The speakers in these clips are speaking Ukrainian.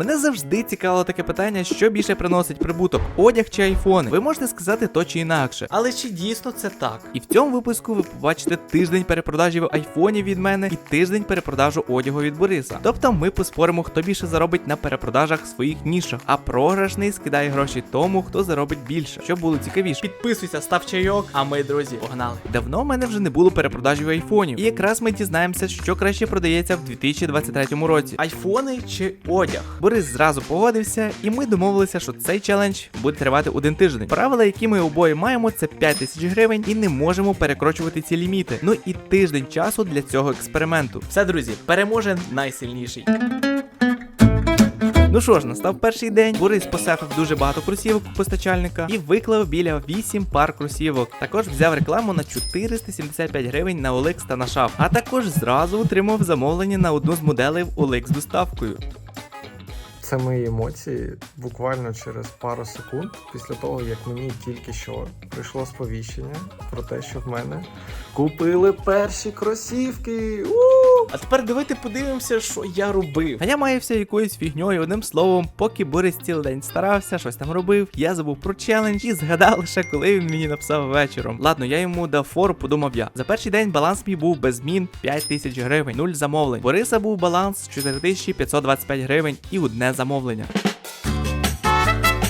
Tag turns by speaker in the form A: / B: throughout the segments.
A: Мене завжди цікавило таке питання, що більше приносить прибуток, одяг чи айфони. Ви можете сказати то чи інакше.
B: Але чи дійсно це так?
A: І в цьому випуску ви побачите тиждень перепродажів айфонів від мене і тиждень перепродажу одягу від Бориса. Тобто ми поспоримо, хто більше заробить на перепродажах своїх нішах, а програшний скидає гроші тому, хто заробить більше, щоб було цікавіше.
B: Підписуйся, став чайок, а ми, друзі, погнали.
A: Давно в мене вже не було перепродажів айфонів, і якраз ми дізнаємося, що краще продається в 2023 році.
B: Айфони чи одяг?
A: Борис зразу погодився, і ми домовилися, що цей челендж буде тривати один тиждень. Правила, які ми обоє маємо, це 5 тисяч гривень, і не можемо перекрочувати ці ліміти. Ну і тиждень часу для цього експерименту.
B: Все, друзі, переможе найсильніший.
A: Ну що ж, настав перший день. Борис посефив дуже багато кросівок у постачальника і виклав біля 8 пар кросівок. Також взяв рекламу на 475 гривень на OLX та на шаф. А також зразу отримав замовлення на одну з моделей в OLX з доставкою.
C: Це мої емоції буквально через пару секунд після того, як мені тільки що прийшло сповіщення про те, що в мене купили перші кросівки. У!
B: А тепер давайте подивимося, що я робив.
A: А я маявся якоюсь фігньою, одним словом, поки Борис цілий день старався, щось там робив, я забув про челендж і згадав лише, коли він мені написав вечором. Ладно, я йому дав фору, подумав я. За перший день баланс мій був без змін 5 тисяч гривень, нуль замовлень. Бориса був баланс 4525 гривень і одне замовлення.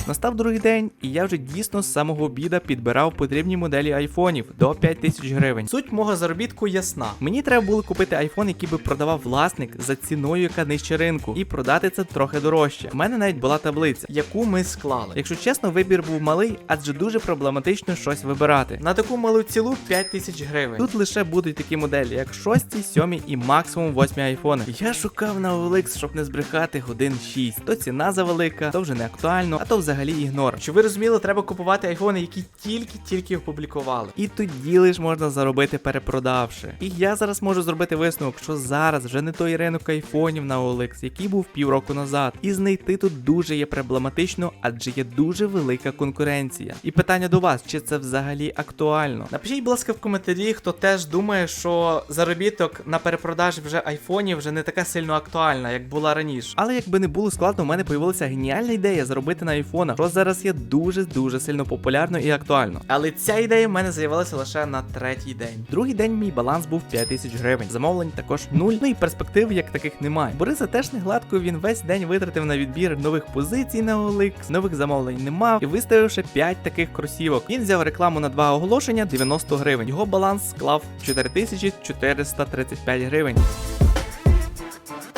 A: Настав другий день, і я вже дійсно з самого обіда підбирав потрібні моделі айфонів до 5 тисяч гривень.
B: Суть мого заробітку ясна.
A: Мені треба було купити айфон, який би продавав власник за ціною, яка нижче ринку, і продати це трохи дорожче. У мене навіть була таблиця.
B: Яку ми склали.
A: Якщо чесно, вибір був малий, адже дуже проблематично щось вибирати.
B: На таку малу цілу 5 тисяч гривень.
A: Тут лише будуть такі моделі, як 6, 7 і максимум 8 айфони. Я шукав на OLX, щоб не збрехати годин 6. То ціна завелика, то вже не актуально, а то взагалі ігнор.
B: Щоб ви розуміли, треба купувати айфони, які тільки-тільки опублікували.
A: І тоді лиш можна заробити перепродавши. І я зараз можу зробити висновок, що зараз вже не той ринок айфонів на OLX, який був півроку назад. І знайти тут дуже є проблематично, адже є дуже велика конкуренція. І питання до вас, чи це взагалі актуально?
B: Напишіть, будь ласка, в коментарі, хто теж думає, що заробіток на перепродажі вже айфонів вже не така сильно актуальна, як була раніше.
A: Але якби не було складно, у мене появилася геніальна ідея заробити на айфонах, що зараз є дуже дуже сильно популярно і актуально.
B: Але ця ідея в мене з'явилася лише на третій день.
A: Другий день мій баланс був 5 тисяч гривень. Замовлень також нуль. Ну і перспектив як таких немає. Бориса теж не гладко. Він весь день витратив на відбір нових позицій на OLX, нових замовлень не мав і виставивши 5 таких кросівок. Він взяв рекламу на два оголошення 90 гривень. Його баланс склав 4435 гривень.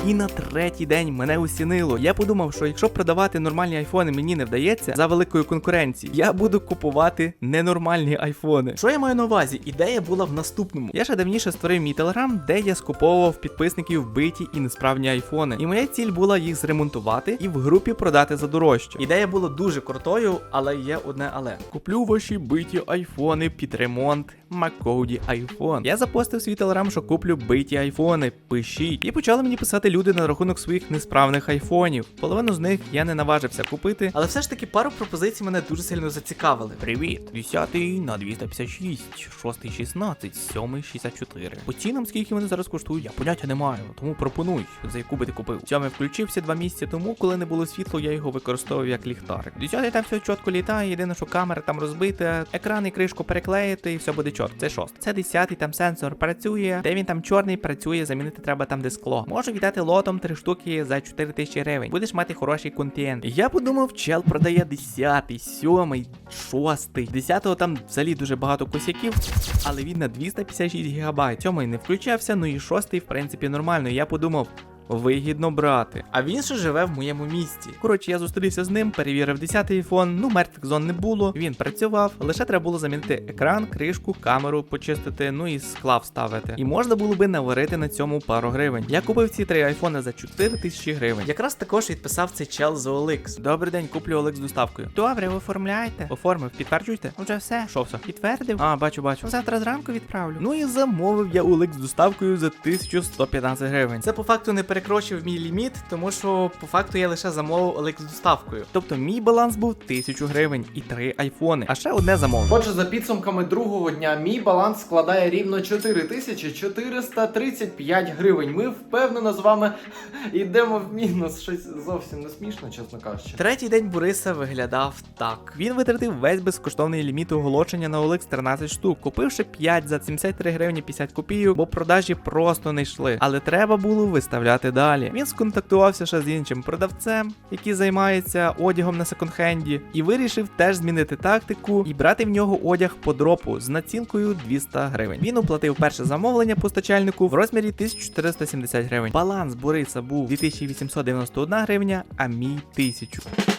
A: І на третій день мене усінило. Я подумав, що якщо продавати нормальні айфони мені не вдається за великою конкуренцією, я буду купувати ненормальні айфони.
B: Що я маю на увазі? Ідея була в наступному.
A: Я ще давніше створив мій телеграм, де я скуповував підписників вбиті і несправні айфони. І моя ціль була їх зремонтувати і в групі продати за дорожче.
B: Ідея була дуже крутою, але є одне але.
A: куплю ваші биті айфони під ремонт Макоуді айфон. Я запостив свій телеграм, що куплю биті айфони. Пишіть. І почали мені писати люди на рахунок своїх несправних айфонів. Половину з них я не наважився купити.
B: Але все ж таки пару пропозицій мене дуже сильно зацікавили.
A: Привіт, 10 на 256, 6 16, 7 64. По цінам, скільки вони зараз коштують, я поняття не маю, тому пропонуй, за яку би ти купив. Сьомий включився два місяці тому, коли не було світло, я його використовував як ліхтарик. Десятий там все чітко літає, єдине, що камера там розбита, екран і кришку переклеїти, і все буде чітко. Це шост. Це десятий, там сенсор працює, де він там чорний працює, замінити треба там де скло. Можу віддати лотом три штуки за 4 тисячі гривень. Будеш мати хороший контент. Я подумав, чел продає 10, 7, 6. 10 там взагалі дуже багато косяків, але він на 256 гігабайт. Сьомий не включався, ну і шостий, в принципі, нормально. Я подумав. Вигідно брати.
B: А він ще живе в моєму місті.
A: Коротше, я зустрівся з ним, перевірив 10-й айфон. Ну, мертвих зон не було. Він працював, лише треба було замінити екран, кришку, камеру почистити, ну і скла вставити. І можна було би наварити на цьому пару гривень. Я купив ці три айфони за 4 тисячі гривень.
B: Якраз також відписав цей чел з OLX.
A: Добрий день, куплю Олег з доставкою. Добре, ви оформляєте. Оформив, підтверджуйте. Вже все. Що все? Підтвердив? А, бачу, бачу. Завтра зранку відправлю. Ну і замовив я Олег з доставкою за 1115 гривень.
B: Це по факту не перекрочив мій ліміт, тому що по факту я лише замовив Олег з доставкою.
A: Тобто мій баланс був 1000 гривень і 3 айфони, а ще одне замовлення.
C: Отже, за підсумками другого дня, мій баланс складає рівно 4435 гривень. Ми впевнено з вами йдемо в мінус. Щось зовсім не смішно, чесно кажучи.
B: Третій день Бориса виглядав так.
A: Він витратив весь безкоштовний ліміт оголошення на OLX 13 штук, купивши 5 за 73 гривні 50 копійок, бо продажі просто не йшли. Але треба було виставляти далі. Він сконтактувався ще з іншим продавцем, який займається одягом на секонд-хенді, і вирішив теж змінити тактику і брати в нього одяг по дропу з націнкою 200 гривень. Він оплатив перше замовлення постачальнику в розмірі 1470 гривень. Баланс Бориса був 2891 гривня, а мій 1000.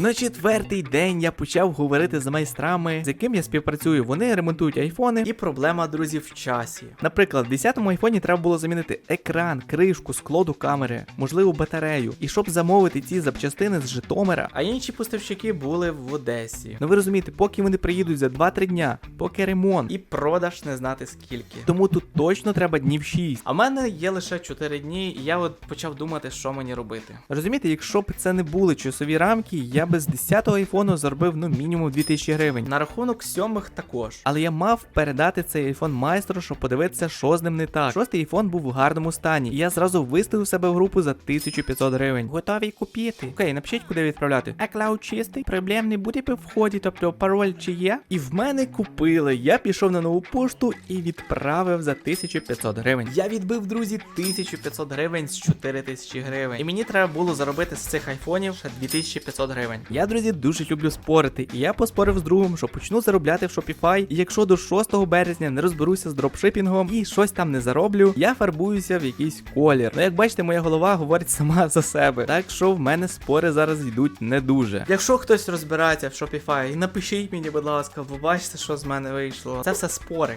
A: На четвертий день я почав говорити з майстрами, з яким я співпрацюю. Вони ремонтують айфони.
B: І проблема, друзі, в часі.
A: Наприклад, в 10-му айфоні треба було замінити екран, кришку, скло до камери, можливо, батарею. І щоб замовити ці запчастини з Житомира.
B: А інші поставщики були в Одесі.
A: Ну ви розумієте, поки вони приїдуть за 2-3 дня, поки ремонт.
B: І продаж не знати скільки.
A: Тому тут точно треба днів 6.
B: А в мене є лише 4 дні, і я от почав думати, що мені робити.
A: Розумієте, якщо б це не були часові рамки, я би з 10-го айфону заробив ну мінімум 2000 гривень.
B: На рахунок сьомих також.
A: Але я мав передати цей айфон майстру, щоб подивитися, що з ним не так. Шостий айфон був в гарному стані, і я зразу виставив себе в групу за 1500 гривень. Готові купити. Окей, напишіть, куди відправляти. А клауд чистий, проблем не буде при вході, тобто пароль чи є. І в мене купили. Я пішов на нову пошту і відправив за 1500 гривень.
B: Я відбив, друзі, 1500 гривень з 4000 гривень. І мені треба було заробити з цих айфонів ще 2500 гривень.
A: Я, друзі, дуже люблю спорити, і я поспорив з другом, що почну заробляти в Shopify. І якщо до 6 березня не розберуся з дропшипінгом і щось там не зароблю, я фарбуюся в якийсь колір. Ну, як бачите, моя голова говорить сама за себе. Так що в мене спори зараз йдуть не дуже.
B: Якщо хтось розбирається в Shopify, напишіть мені, будь ласка, бо бачите, що з мене вийшло. Це все спори.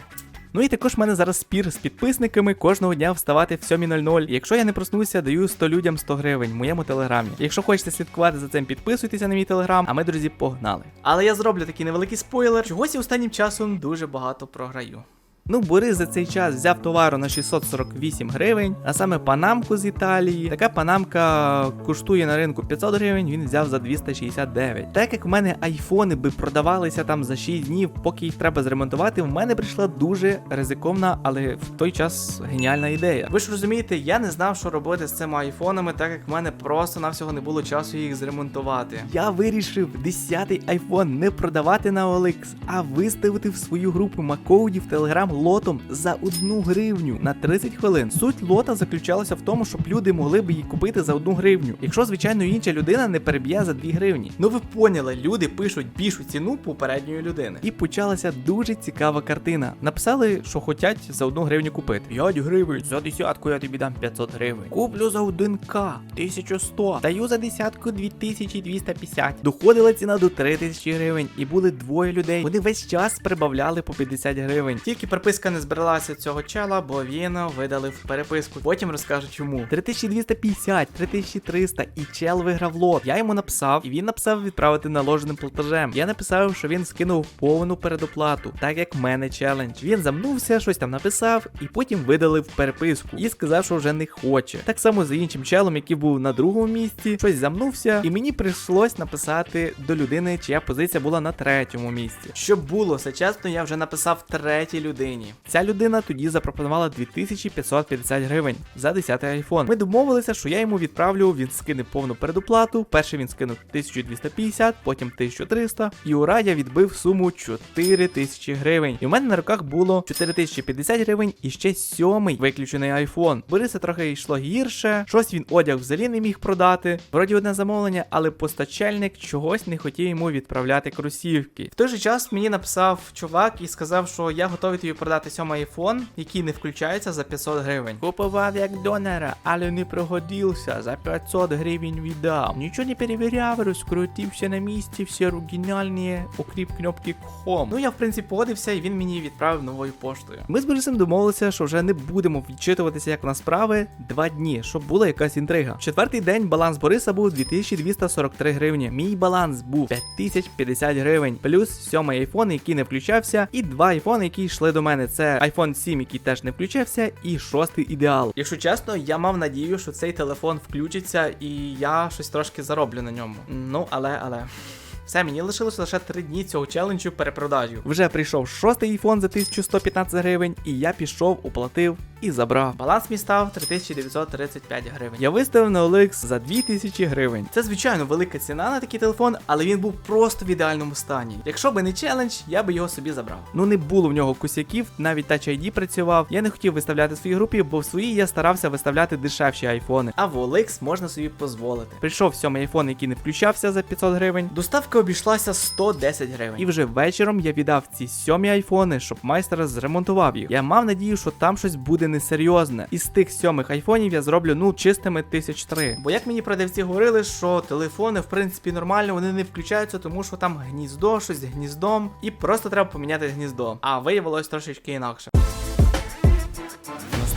A: Ну і також в мене зараз спір з підписниками кожного дня вставати в 7.00. І Якщо я не проснуся, даю 100 людям 100 гривень в моєму телеграмі. Якщо хочете слідкувати за цим, підписуйтеся на мій телеграм, а ми, друзі, погнали.
B: Але я зроблю такий невеликий спойлер. Чогось останнім часом дуже багато програю.
A: Ну, Борис за цей час взяв товару на 648 гривень, а саме панамку з Італії. Така панамка коштує на ринку 500 гривень, він взяв за 269. Так як в мене айфони би продавалися там за 6 днів, поки їх треба зремонтувати, в мене прийшла дуже ризиковна, але в той час геніальна ідея.
B: Ви ж розумієте, я не знав, що робити з цими айфонами, так як в мене просто навсього не було часу їх зремонтувати.
A: Я вирішив 10-й айфон не продавати на OLX, а виставити в свою групу Макоуді в Телеграм лотом за 1 гривню на 30 хвилин. Суть лота заключалася в тому, щоб люди могли б її купити за 1 гривню, якщо звичайно інша людина не переб'є за 2 гривні.
B: Ну ви поняли, люди пишуть більшу ціну попередньої людини.
A: І почалася дуже цікава картина. Написали, що хочуть за 1 гривню купити. 5 гривень, за десятку я тобі дам 500 гривень. Куплю за 1к 1100. Даю за десятку 2250. Доходила ціна до 3000 гривень, і були двоє людей. Вони весь час прибавляли по 50 гривень.
B: Тільки переписка не збиралася цього чела, бо він видалив переписку. Потім розкажу чому.
A: 3250, 3300 і чел виграв лот. Я йому написав, і він написав відправити наложеним платежем. Я написав, що він скинув повну передоплату, так як в мене челендж. Він замнувся, щось там написав, і потім видалив переписку і сказав, що вже не хоче. Так само з іншим челом, який був на другому місці, щось замнувся, і мені прийшлось написати до людини, чия позиція була на третьому місці.
B: Щоб було все чесно, я вже написав третій людині.
A: Ця людина тоді запропонувала 2550 гривень за 10 айфон. Ми домовилися, що я йому відправлю, він скине повну передоплату. Перший він скинув 1250, потім 1300. І ура, я відбив суму 4000 гривень. І в мене на руках було 4050 гривень і ще сьомий виключений айфон. Бориса трохи йшло гірше, щось він одяг взагалі не міг продати. Вроді одне замовлення, але постачальник чогось не хотів йому відправляти кросівки.
B: В той же час мені написав чувак і сказав, що я готовий тобі продати сьомий айфон, який не включається за 500 гривень.
A: Купував як донора, але не пригодився. За 500 гривень віддав. Нічого не перевіряв, розкрутився на місці, всі оригінальні, окрім кнопки Home.
B: Ну я в принципі погодився, і він мені відправив новою поштою.
A: Ми з Борисом домовилися, що вже не будемо відчитуватися, як у нас справи, два дні, щоб була якась інтрига. Четвертий день баланс Бориса був 2243 гривні. Мій баланс був 5050 гривень, плюс сьомий айфон, який не включався, і два айфони, які йшли до мене. Мене це iPhone 7, який теж не включився, і шостий ідеал.
B: Якщо чесно, я мав надію, що цей телефон включиться і я щось трошки зароблю на ньому. Ну, але, але. Все, мені лишилося лише 3 дні цього челенджу перепродажів.
A: Вже прийшов шостий iPhone за 1115 гривень, і я пішов, оплатив і забрав.
B: Баланс мій став 3935 гривень.
A: Я виставив на OLX за 2000 гривень.
B: Це звичайно велика ціна на такий телефон, але він був просто в ідеальному стані. Якщо би не челендж, я би його собі забрав.
A: Ну не було в нього косяків, навіть Touch ID працював. Я не хотів виставляти в своїй групі, бо в своїй я старався виставляти дешевші айфони.
B: А в OLX можна собі дозволити.
A: Прийшов сьомий айфон, який не включався за 500 гривень.
B: Доставка обійшлася 110 гривень.
A: І вже вечором я віддав ці сьомі айфони, щоб майстер зремонтував їх. Я мав надію, що там щось буде несерйозне. Із тих сьомих айфонів я зроблю ну чистими тисяч три.
B: Бо як мені продавці говорили, що телефони в принципі нормально, вони не включаються, тому що там гніздо, щось з гніздом, і просто треба поміняти гніздо. А виявилось трошечки інакше.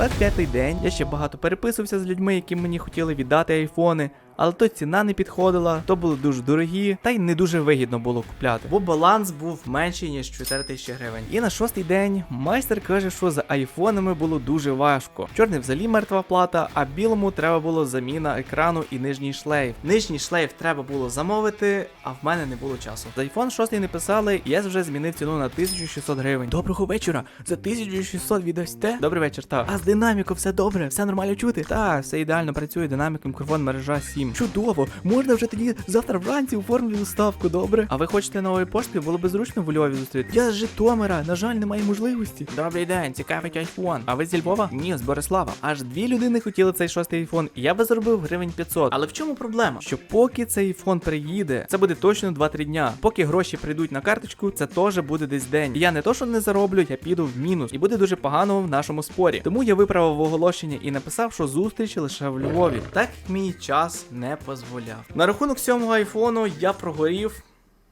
A: Настав п'ятий день. Я ще багато переписувався з людьми, які мені хотіли віддати айфони. Але то ціна не підходила, то були дуже дорогі, та й не дуже вигідно було купляти.
B: Бо баланс був менший, ніж 4 тисячі гривень.
A: І на шостий день майстер каже, що за айфонами було дуже важко. Чорний взагалі мертва плата, а білому треба було заміна екрану і нижній шлейф.
B: Нижній шлейф треба було замовити, а в мене не було часу.
A: За iPhone 6 не писали, я вже змінив ціну на 1600 гривень. Доброго вечора. За 1600 віддасте? Добрий вечір, так. А з динаміком все добре, все нормально чути? Так, все ідеально працює, динамік, мікрофон, мережа 7. Чудово, можна вже тоді завтра вранці оформити доставку, добре. А ви хочете нової пошти? Було б зручно в Львові зустріти. Я з Житомира, на жаль, немає можливості. Добрий день, цікавить айфон. А ви зі Львова? Ні, з Борислава. Аж дві людини хотіли цей шостий айфон, я би заробив гривень 500.
B: Але в чому проблема?
A: Що поки цей айфон приїде, це буде точно 2-3 дня. Поки гроші прийдуть на карточку, це теж буде десь день. І я не то, що не зароблю, я піду в мінус. І буде дуже погано в нашому спорі. Тому я виправив оголошення і написав, що зустріч лише в Львові.
B: Так мій час не дозволяв. На рахунок сьомого айфону я прогорів.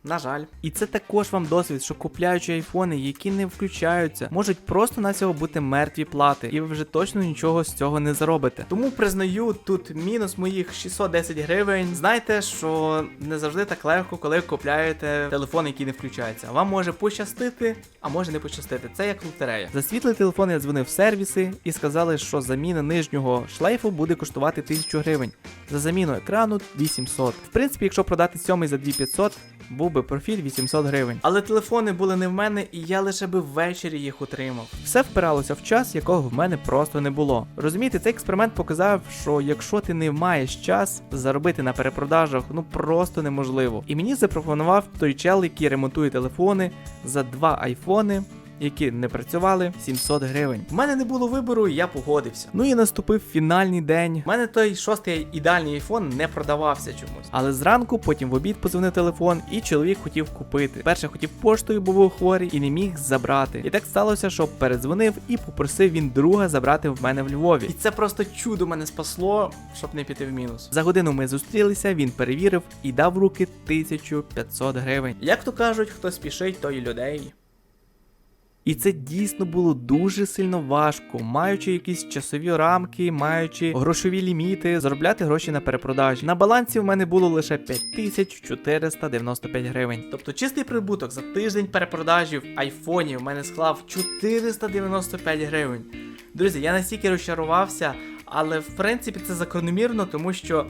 B: На жаль.
A: І це також вам досвід, що купляючи айфони, які не включаються, можуть просто на цього бути мертві плати, і ви вже точно нічого з цього не заробите.
B: Тому признаю тут мінус моїх 610 гривень. Знайте, що не завжди так легко, коли купляєте телефон, який не включається. Вам може пощастити, а може не пощастити. Це як лотерея.
A: За світлий телефон я дзвонив в сервіси і сказали, що заміна нижнього шлейфу буде коштувати 1000 гривень. За заміну екрану 800. В принципі, якщо продати сьомий за 2500, був би профіль 800 гривень.
B: Але телефони були не в мене, і я лише би ввечері їх отримав.
A: Все впиралося в час, якого в мене просто не було. Розумієте, цей експеримент показав, що якщо ти не маєш час, заробити на перепродажах ну просто неможливо. І мені запропонував той чел, який ремонтує телефони за два айфони. Які не працювали 700 гривень.
B: У мене не було вибору, я погодився.
A: Ну і наступив фінальний день.
B: У мене той шостий ідеальний айфон не продавався чомусь.
A: Але зранку, потім в обід позвонив телефон, і чоловік хотів купити. Перше хотів поштою, бо був хворий і не міг забрати. І так сталося, що передзвонив і попросив він друга забрати в мене в Львові.
B: І це просто чудо мене спасло, щоб не піти в мінус.
A: За годину ми зустрілися, він перевірив і дав в руки 1500 гривень.
B: Як то кажуть, хто спішить, той людей.
A: І це дійсно було дуже сильно важко, маючи якісь часові рамки, маючи грошові ліміти, заробляти гроші на перепродажі. На балансі в мене було лише 5495 гривень.
B: Тобто чистий прибуток за тиждень перепродажів айфонів в мене склав 495 гривень. Друзі, я настільки розчарувався, але в принципі це закономірно, тому що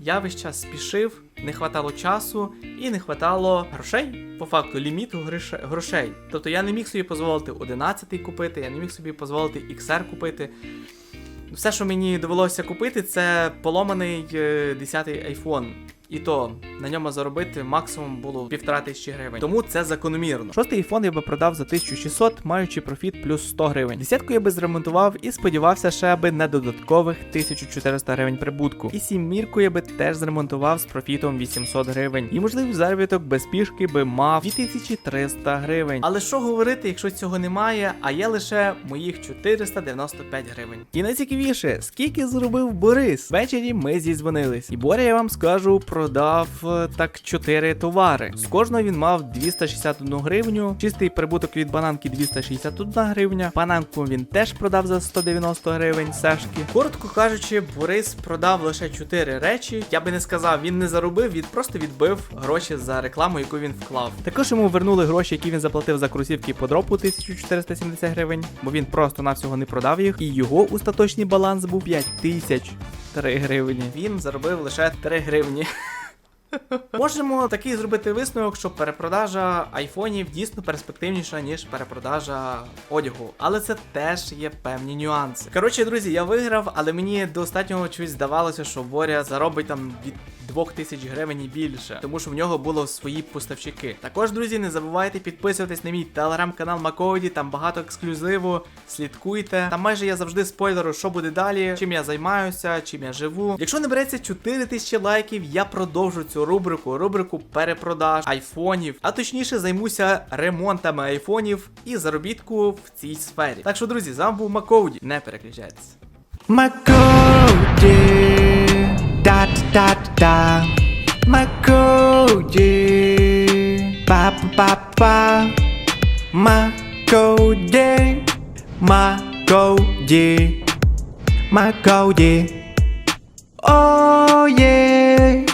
B: я весь час спішив, не хватало часу і не хватало грошей. По факту ліміту грошей. Тобто я не міг собі дозволити 11 купити, я не міг собі дозволити XR купити. Все, що мені довелося купити, це поломаний 10-й iPhone. І то на ньому заробити максимум було півтора тисячі гривень. Тому це закономірно.
A: Шостий айфон я би продав за 1600, маючи профіт плюс 100 гривень. Десятку я би зремонтував і сподівався ще аби на додаткових 1400 гривень прибутку. І сімірку я би теж зремонтував з профітом 800 гривень. І можливий заробіток без пішки би мав 2300 гривень.
B: Але що говорити, якщо цього немає, а є лише моїх 495 гривень.
A: І найцікавіше, скільки заробив Борис? Ввечері ми зізвонились. І Боря, я вам скажу,
D: продав е, так 4 товари. З кожного він мав 261 гривню, чистий прибуток від бананки 261 гривня. Бананку він теж продав за 190 гривень сешки.
A: Коротко кажучи, Борис продав лише 4 речі. Я би не сказав, він не заробив, він просто відбив гроші за рекламу, яку він вклав.
D: Також йому вернули гроші, які він заплатив за кросівки по дропу 1470 гривень, бо він просто навсього не продав їх, і його остаточний баланс був 5003 гривні.
A: Він заробив лише 3 гривні. Можемо такий зробити висновок, що перепродажа айфонів дійсно перспективніша, ніж перепродажа одягу. Але це теж є певні нюанси. Коротше, друзі, я виграв, але мені достатньо чогось здавалося, що Боря заробить там від 2000 гривень і більше, тому що в нього було свої поставщики. Також, друзі, не забувайте підписуватись на мій телеграм-канал Макоді, там багато ексклюзиву. Слідкуйте. Там майже я завжди спойлеру, що буде далі, чим я займаюся, чим я живу. Якщо не береться 4000 лайків, я продовжу цю рубрику, рубрику перепродаж айфонів, а точніше займуся ремонтами айфонів і заробітку в цій сфері. Так що, друзі, з вами був Макоуді. Не переключайтеся.
D: Макоді, да да да. Макоді, па па па Макоді, Макоді, Макоді, oh yeah